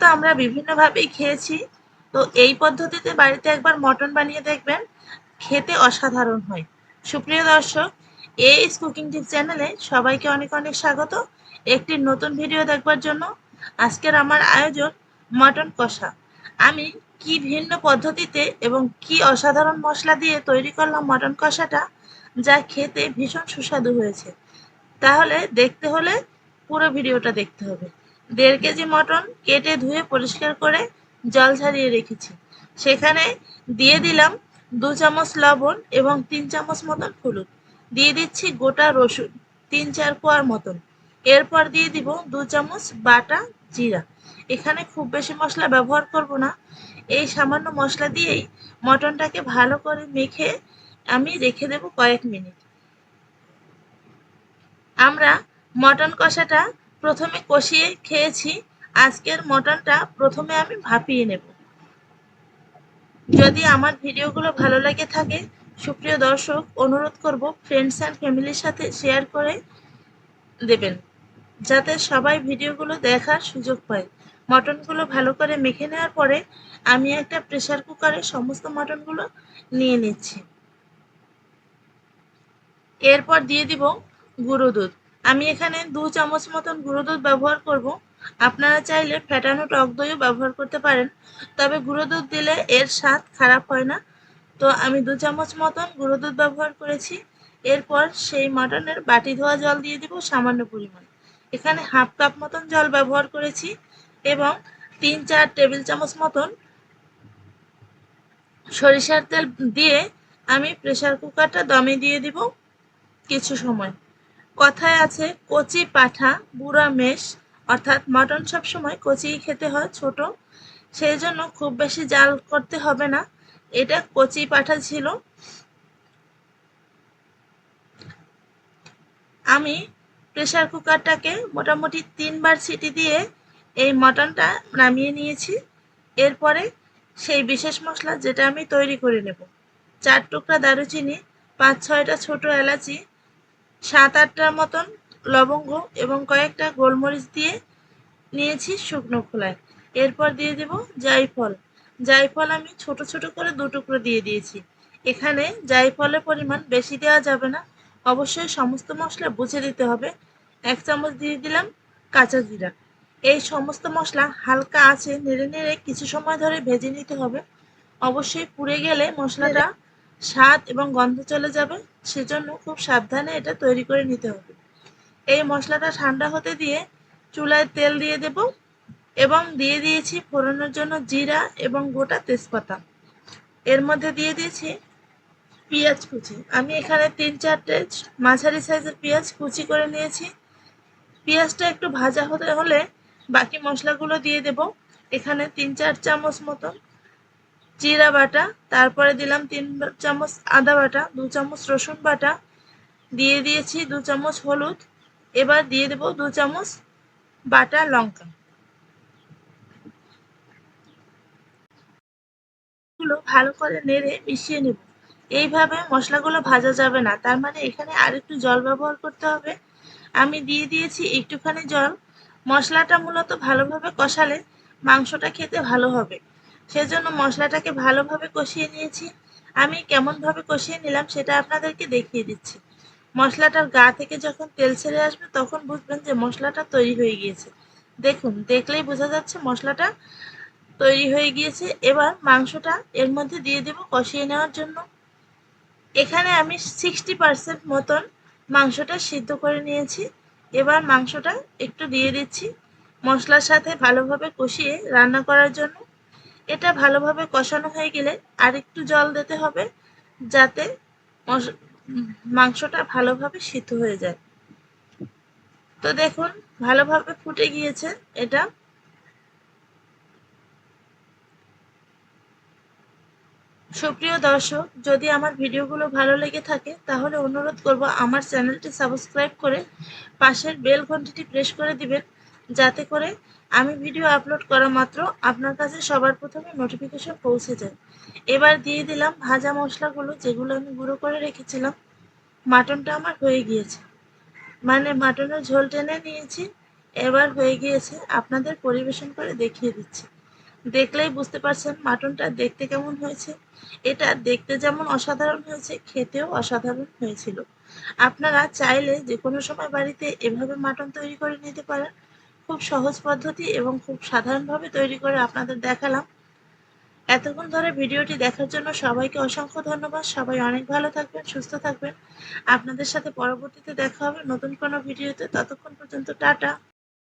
তো আমরা বিভিন্নভাবেই খেয়েছি। তো এই পদ্ধতিতে বাড়িতে একবার মটন বানিয়ে দেখবেন, খেতে অসাধারণ হয়। সুপ্রিয় দর্শক এইস কুকিং টিপ চ্যানেলে সবাইকে অনেক অনেক স্বাগত। একটি নতুন ভিডিও দেখবার জন্য আজকের আমার আয়োজন মটন কষা। আমি কি ভিন্ন পদ্ধতিতে এবং কি অসাধারণ মশলা দিয়ে তৈরি করলাম মটন কষাটা, যা খেতে ভীষণ সুস্বাদু হয়েছে। তাহলে দেখতে হলে পুরো ভিডিওটা দেখতে হবে। দেড় কেজি মটন কেটে ধুয়ে পরিষ্কার করে জল ছাড়িয়ে রেখেছি। সেখানে দিয়ে দিলাম দু চামচ লবণ এবং তিন চামচ মতন হলুদ। দিয়ে দিচ্ছি গোটা রসুন, তিন চার কোয়ার মতন। এরপর দিয়ে দিব দু চামচ বাটা জিরা। এখানে খুব বেশি মশলা ব্যবহার করব না। এই সামান্য মশলা দিয়েই মটনটাকে ভালো করে মেখে আমি রেখে দেব কয়েক মিনিট। আমরা মটন কষাটা প্রথমে কষিয়ে খেয়েছি। আজকের মটনটা প্রথমে আমি ভাপিয়ে নেব। যদি আমার ভিডিওগুলো ভালো লাগে থাকে, সুপ্রিয় দর্শক, অনুরোধ করব ফ্রেন্ডস অ্যান্ড ফ্যামিলির সাথে শেয়ার করে দেবেন, যাতে সবাই ভিডিওগুলো দেখার সুযোগ পায়। মটনগুলো ভালো করে মেখে নেওয়ার পরে আমি একটা প্রেসার কুকারে সমস্ত মটনগুলো নিয়ে নিচ্ছি। এরপর দিয়ে দিব গুঁড়ো দুধ। আমি এখানে দু চামচ মতন গুঁড়ো দুধ ব্যবহার করব। আপনারা চাইলে ফ্যাটানো টক দইও ব্যবহার করতে পারেন। তবে গুঁড়ো দুধ দিলে এর স্বাদ খারাপ হয় না। তো আমি দু চামচ মতন গুঁড়ো দুধ ব্যবহার করেছি। এরপর সেই মাটনের বাটি ধোয়া জল দিয়ে দিব সামান্য পরিমাণ। এখানে হাফ কাপ মতন জল ব্যবহার করেছি এবং তিন চার টেবিল চামচ মতন সরিষার তেল দিয়ে আমি প্রেসার কুকারটা দমে দিয়ে দিব কিছু সময়। কথায় আছে, কচি পাঠা, বুড়া মেষ, অর্থাৎ মটন সবসময় কচিই খেতে হয় ছোট। সেই জন্য খুব বেশি জাল করতে হবে না। এটা কচি পাঠা ছিল। আমি প্রেসার কুকারটাকে মোটামুটি তিনবার সিটি দিয়ে এই মটনটা নামিয়ে নিয়েছি। এরপরে সেই বিশেষ মশলা যেটা আমি তৈরি করে নেব। চার টুকরা দারুচিনি পাঁচ ছয়টা ছোট এলাচি সাত আটটার মতন লবঙ্গ এবং কয়েকটা গোলমরিচ দিয়ে নিয়েছি শুকনো খোলায়। এরপর দিয়ে দেব জাইফল জাইফল আমি ছোট ছোট করে দু টুকরো দিয়ে দিয়েছি। এখানে জাইফলের পরিমাণ বেশি দেওয়া যাবে না। অবশ্যই সমস্ত মশলা বুঝে দিতে হবে। এক চামচ দিয়ে দিলাম কাঁচা জিরা। এই সমস্ত মশলা হালকা আছে নেড়ে নেড়ে কিছু সময় ধরে ভেজে নিতে হবে। অবশ্যই পুড়ে গেলে মশলাটা স্বাদ এবং গন্ধ চলে যাবে, সেজন্য খুব সাবধানে এটা তৈরি করে নিতে হবে। এই মশলাটা ঠান্ডা হতে দিয়ে চুলায় তেল দিয়ে দেব এবং দিয়ে দিয়েছি ফোড়নের জন্য জিরা এবং গোটা তেজপাতা। এর মধ্যে দিয়ে দিয়েছি পেঁয়াজ কুচি। আমি এখানে তিন চারটে মাঝারি সাইজের পেঁয়াজ কুচি করে নিয়েছি। পেঁয়াজটা একটু ভাজা হতে হলে বাকি মশলাগুলো দিয়ে দেব। এখানে তিন চার চামচ মতন জিরা বাটা, তারপরে দিলাম তিন চামচ আদা বাটা, দু চামচ রসুন বাটা, দিয়ে দিয়েছি দু চামচ হলুদ, এবার দিয়ে দেব দু চামচ বাটা লঙ্কা। ভালো করে নেড়ে মিশিয়ে নেব। এইভাবে মশলাগুলো ভাজা যাবে না, তার মানে এখানে আর একটু জল ব্যবহার করতে হবে। আমি দিয়ে দিয়েছি একটুখানি জল, মশলাটা মূলত ভালোভাবে কষালে মাংসটা খেতে ভালো হবে। সেজন্য মশলাটাকে ভালোভাবে কষিয়ে নিয়েছি। আমি কেমনভাবে কষিয়ে নিলাম সেটা আপনাদেরকে দেখিয়ে দিচ্ছি। মশলাটার গা থেকে যখন তেল ছেড়ে আসবে তখন বুঝবেন যে মশলাটা তৈরি হয়ে গিয়েছে। দেখুন, দেখলেই বোঝা যাচ্ছে মশলাটা তৈরি হয়ে গিয়েছে। এবার মাংসটা এর মধ্যে দিয়ে দেব কষিয়ে নেওয়ার জন্য। এখানে আমি সিক্সটি পার্সেন্ট মতন মাংসটা সিদ্ধ করে নিয়েছি। এবার মাংসটা একটু দিয়ে দিচ্ছি মশলার সাথে ভালোভাবে কষিয়ে রান্না করার জন্য। এটা ভালোভাবে কষানো হয়ে গেলে আর একটু জল দিতে হবে যাতে মাংসটা ভালোভাবে সিদ্ধ হয়ে যায়। তো দেখুন, ভালোভাবে ফুটে গিয়েছে এটা। সুপ্রিয় দর্শক, যদি আমার ভিডিওগুলো ভালো লেগে থাকে, তাহলে অনুরোধ করব আমার চ্যানেলটি সাবস্ক্রাইব করে পাশের বেল ঘন্টিটি প্রেস করে দিবেন, যাতে করে আমি ভিডিও আপলোড করা মাত্র, আপনার কাছে সবার প্রথমে নোটিফিকেশন পৌঁছে যায়। এবার দিয়ে দিলাম ভাজা মশলাগুলো যেগুলো আমি গুঁড়ো করে রেখেছিলাম। মাটনটা আমার হয়ে গিয়েছে। মানে মাটনের ঝোল টেনে নিয়েছি, এবার হয়ে গিয়েছে আপনাদের পরিবেশন করে দেখিয়ে দিচ্ছি। দেখলেই বুঝতে পারছেন মাটনটা দেখতে কেমন হয়েছে। এটা দেখতে যেমন অসাধারণ হয়েছে, খেতেও অসাধারণ হয়েছিল। আপনারা চাইলে যে কোনো সময় বাড়িতে এভাবে মাটন তৈরি করে নিতে পারেন। খুব সহজ পদ্ধতি এবং খুব সাধারণভাবে তৈরি করে আপনাদের দেখালাম। এতক্ষণ ধরে ভিডিওটি দেখার জন্য সবাইকে অসংখ্য ধন্যবাদ। সবাই অনেক ভালো থাকবেন, সুস্থ থাকবেন। আপনাদের সাথে পরবর্তীতে দেখা হবে নতুন কোনো ভিডিওতে। ততক্ষণ পর্যন্ত টাটা।